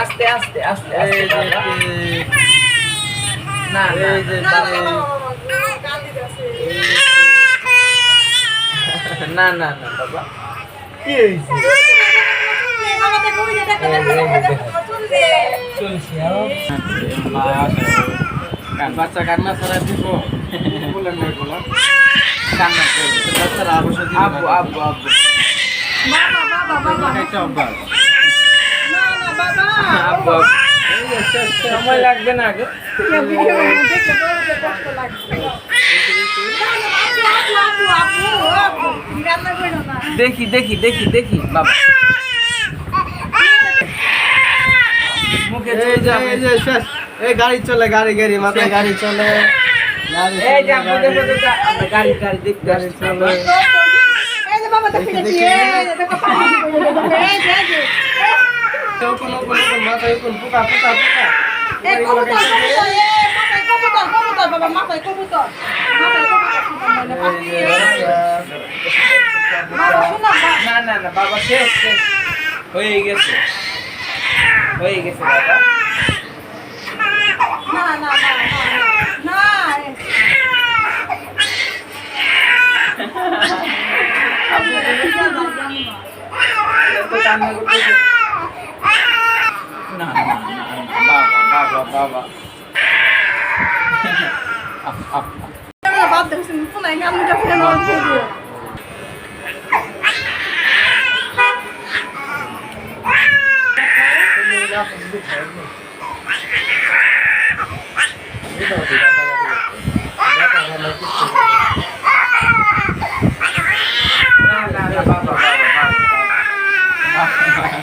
আস্তে আস্তে আস্তে আস্তে না না এই যে না। না না না বাবা। কি বাচ্চা কান্না ছাড়া দিব। বলেন না এগুলো। কান্না বাচ্চারা অবশ্য দিবে আব্বু আব্বু সময় লাগবে না আগে। দেখি দেখি দেখি দেখি বাবা। মুখে এই গাড়ি চলে গাড়ি গাড়ি মাথায় গাড়ি চলে। গাড়ি গাড়ি- দেখো, গাড়ি গাড়ি দেখতে গাড়ি চলে। বাবা দেখি। দেখি এই যে দেখো পানি দিব, এই যে, এই যে। কেউ কোনো কোনো কোনো মাথায় কোন পোকা পোকা পোকা এই কবুতর, কবুতর, এই মাথায় কবুতর, কবুতর, বাবা, মাথায় কবুতর। মাথায় কবুতর, মানে এই পাখি। যে রাস্তা। বাবা, শোনো, বাবা। না না না বাবা শেষ শেষ হয়ে গেছে হয়ে গেছে বাবা না, না, না, না, না, না, এই- এত কান্না করতেছে না বাবা বাবা বাবা আপ আপ আপ। আমরা বাদ দিয়েছি, শোনাই, আমি যখন আমার ভিডিও। না না না বাবা বাবা বাবা এ খাইতে চাই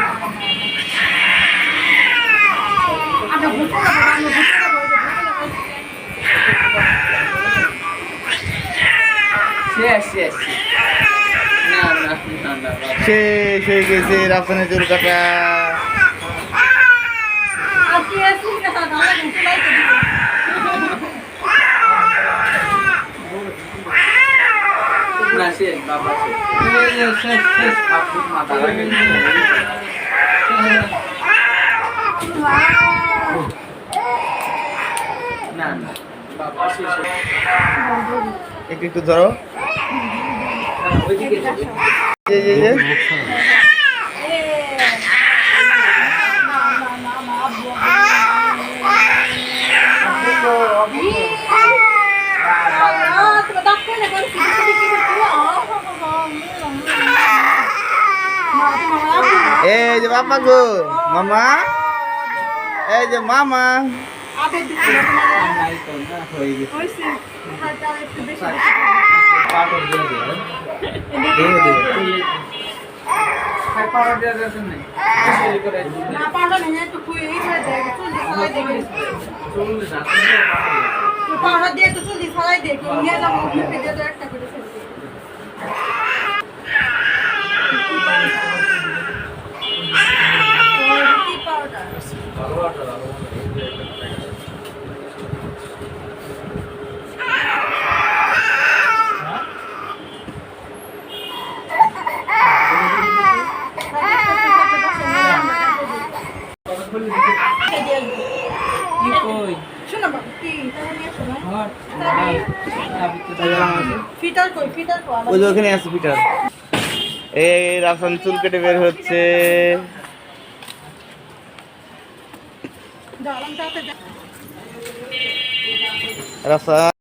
শেষ শেষ না। না না না শেষ হয়ে গেছে রাফসানের চুল কাটা একটু একটু ধরো। এই যে, বাবা গো মামা। এই যে মামা। হয়ে গেছে হয়েছে। হাতটা আর একটু বেশি পাউডার দিয়ে দিও খাই পাড়া দেওয়া যাচ্ছে না না পাউডার নেই একটু খুঁয়ে এই করে দেয় চুল দিয়ে ফেলাই দেবে চলুন না পাউডার দিয়ে একটু চুল দিয়ে ফেলাই দেয় কেউ নিয়ে যাব মুখে দিয়ে তো একটা করে ফেলবে কি পাউডার কি কই শোনো বাবু কি তাহলে নিয়ে শোনো হট ফিটার কই ফিটার কই ওই যে ওখানে আছে পিটার এই রাসান চুল কেটে বের হচ্ছে। রাফসান